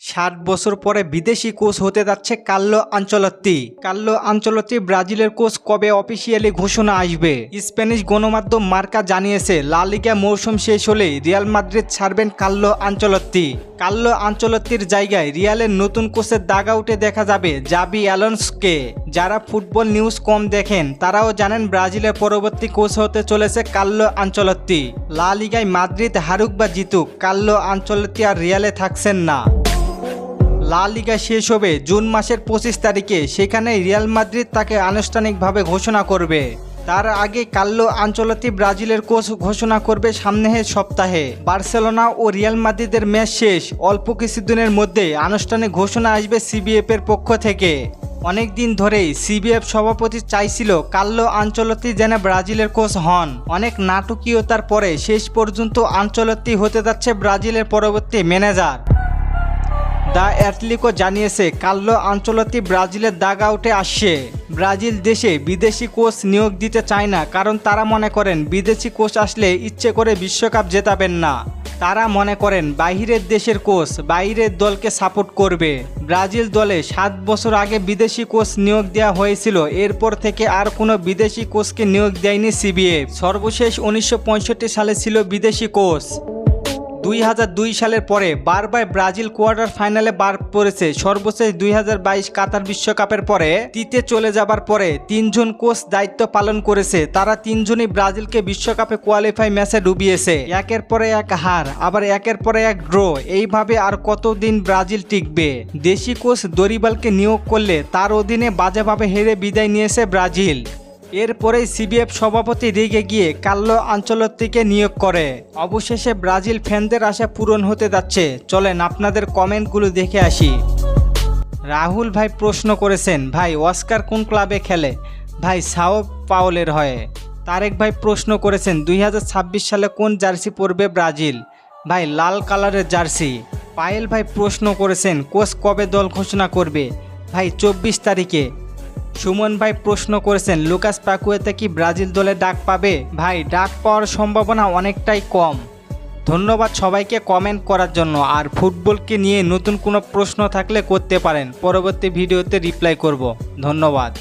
ষাট বছর পরে বিদেশি কোচ হতে যাচ্ছে কাল্লো আঞ্চলত্তি। কাল্লো আঞ্চলত্তি ব্রাজিলের কোচ কবে অফিসিয়ালি ঘোষণা আসবে? স্প্যানিশ গণমাধ্যম মার্কা জানিয়েছে, লা লিগা মৌসুম শেষ হলেই রিয়াল মাদ্রিদ ছাড়বেন কাল্লো আঞ্চলত্তি। কাল্লো আঞ্চলত্তির জায়গায় রিয়ালের নতুন কোচের দাগা উঠে দেখা যাবে জাবি অ্যালন্সকে। যারা ফুটবল নিউজ কম দেখেন, তারাও জানেন ব্রাজিলের পরবর্তী কোচ হতে চলেছে কাল্লো আঞ্চলত্তি। লা লিগায় মাদ্রিদ হারুক বা জিতুক কাল্লো আঞ্চলত্তি আর রিয়ালে থাকছেন না। লা লিগা শেষ হবে জুন মাসের পঁচিশ তারিখে। সেখানে রিয়াল মাদ্রিদ তাকে আনুষ্ঠানিকভাবে ঘোষণা করবে। তার আগে কাল্লো আঞ্চলতি ব্রাজিলের কোচ ঘোষণা করবে সামনের সপ্তাহে। বার্সেলোনা ও রিয়াল মাদ্রিদের ম্যাচ শেষ। অল্প কিছুদিনের মধ্যে আনুষ্ঠানিক ঘোষণা আসবে সিবিএফ এর পক্ষ থেকে। অনেক দিন ধরেই সিবিএফ সভাপতি চাইছিল কাল্লো আঞ্চলতি যেন ব্রাজিলের কোচ হন। অনেক নাটকীয়তার পরে শেষ পর্যন্ত আঞ্চলতি হতে যাচ্ছে ব্রাজিলের পরবর্তী ম্যানেজার। দ্য অ্যাটলিকো জানিয়েছে, কাল্লো আঞ্চলতি ব্রাজিলের দাগা উঠে আসছে। ব্রাজিল দেশে বিদেশি কোচ নিয়োগ দিতে চায় না, কারণ তারা মনে করেন বিদেশি কোচ আসলে ইচ্ছে করে বিশ্বকাপ জেতাবেন না। তারা মনে করেন বাইরের দেশের কোচ বাইরের দলকে সাপোর্ট করবে। ব্রাজিল দলে সাত বছর আগে বিদেশি কোচ নিয়োগ দেওয়া হয়েছিল, এরপর থেকে আর কোনো বিদেশি কোচকে নিয়োগ দেয়নি সিবিএফ। সর্বশেষ উনিশশো পঁয়ষট্টি সালে ছিল বিদেশি কোচ। দুই হাজার দুই সালের পরে বারবার ব্রাজিল কোয়ার্টার ফাইনালে বার পড়েছে। সর্বশেষ দুই হাজার বাইশ কাতার বিশ্বকাপের পরে তিতে চলে যাবার পরে তিনজন কোচ দায়িত্ব পালন করেছে। তারা তিনজনই ব্রাজিলকে বিশ্বকাপে কোয়ালিফাই ম্যাচে ডুবিয়েছে। একের পরে এক হার, আবার একের পরে এক ড্র এইভাবে আর কতদিন ব্রাজিল টিকবে? দেশি কোচ দরিবালকে নিয়োগ করলে তার অধীনে বাজেভাবে হেরে বিদায় নিয়েছে ব্রাজিল। এরপরেই সিবিএফ সভাপতি রেগে গিয়ে কাল্লো আঞ্চলত্তিকে নিয়োগ করে। অবশেষে ব্রাজিল ফ্যানদের আশা পূরণ হতে যাচ্ছে। চলেন আপনাদের কমেন্টগুলো দেখে আসি। রাহুল ভাই প্রশ্ন করেছেন, ভাই, অস্কার কোন ক্লাবে খেলে? ভাই, সাও পাওলের হয়ে। তারেক ভাই প্রশ্ন করেছেন, দুই হাজার ছাব্বিশ সালে কোন জার্সি পরবে ব্রাজিল? ভাই, লাল কালারের জার্সি। পায়েল ভাই প্রশ্ন করেছেন, কোচ কবে দল ঘোষণা করবে? ভাই, চব্বিশ তারিখে। সুমন ভাই প্রশ্ন করেছেন, লুকাস পাকুয়েতে কি ব্রাজিল দলে ডাক পাবে? ভাই, ডাক পাওয়ার সম্ভাবনা অনেকটাই কম। ধন্যবাদ সবাইকে কমেন্ট করার জন্য। আর ফুটবলকে নিয়ে নতুন কোনো প্রশ্ন থাকলে করতে পারেন। পরবর্তী ভিডিওতে রিপ্লাই করব। ধন্যবাদ।